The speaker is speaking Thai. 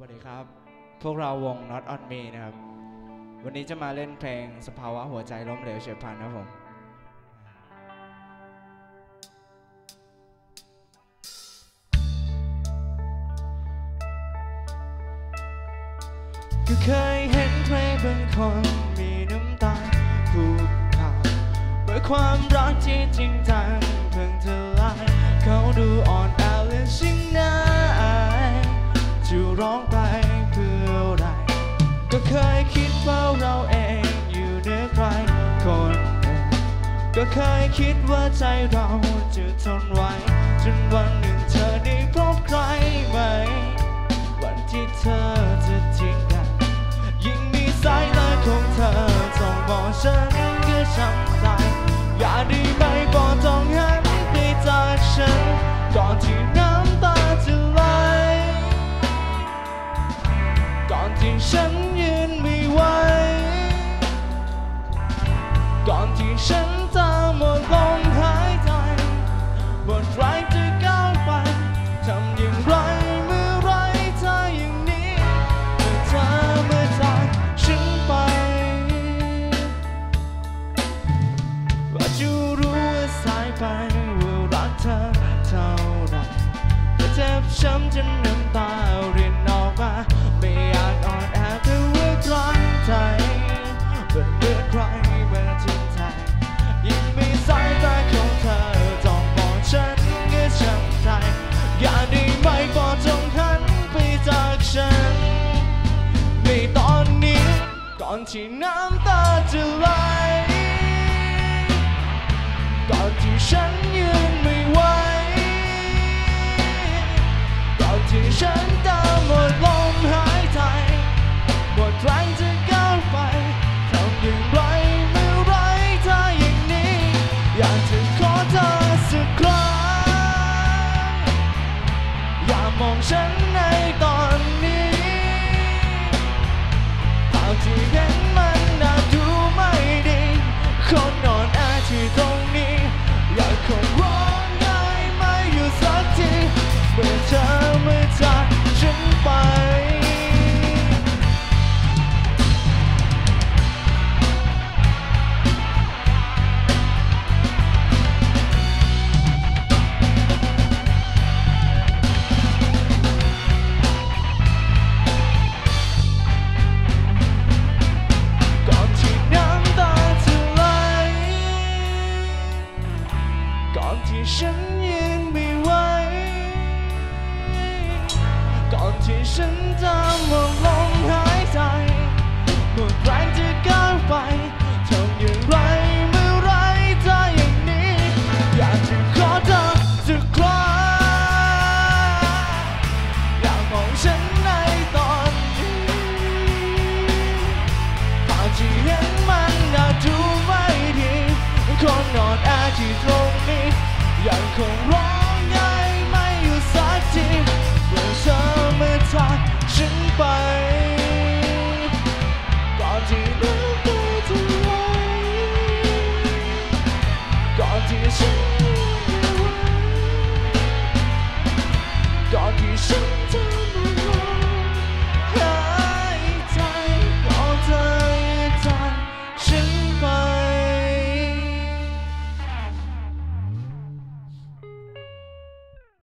วัสดีครับ พวกเราวง Not On Me นะครับ วันนี้จะมาเล่นเพลงสภาวะหัวใจล้มเหลวเฉียบพลันนะครับผมก็เคยเห็นใครบางคนมีน้ำตาผูกขาดเมื่อความรักที่จริงจัง เคยคิดว่าใจเราจะทนไหวจนวันหนึ่งเธอได้พบใครไหม วันที่เธอจะทิ้งกัน ยิ่งมีสายตาของเธอจ้องมองฉันก็ช้ำใจอย่าได้ไปบอกต้องหันไปจากฉันก่อนที่ เจ็บช้ำจนน้ำตารินออกมา ไม่อยากอ่อนแอแต่ว่าครั้งใจเป็นเลือใครมาทิ้งแทนยิ่งมีสายตาของเธอจ้องมองฉันก็ช้ำใจอย่าได้ไหมบอจงหันไปจากฉัน ในตอนนี้ก่อนที่น้ำตาจะไหลก่อนที่ฉันยืน น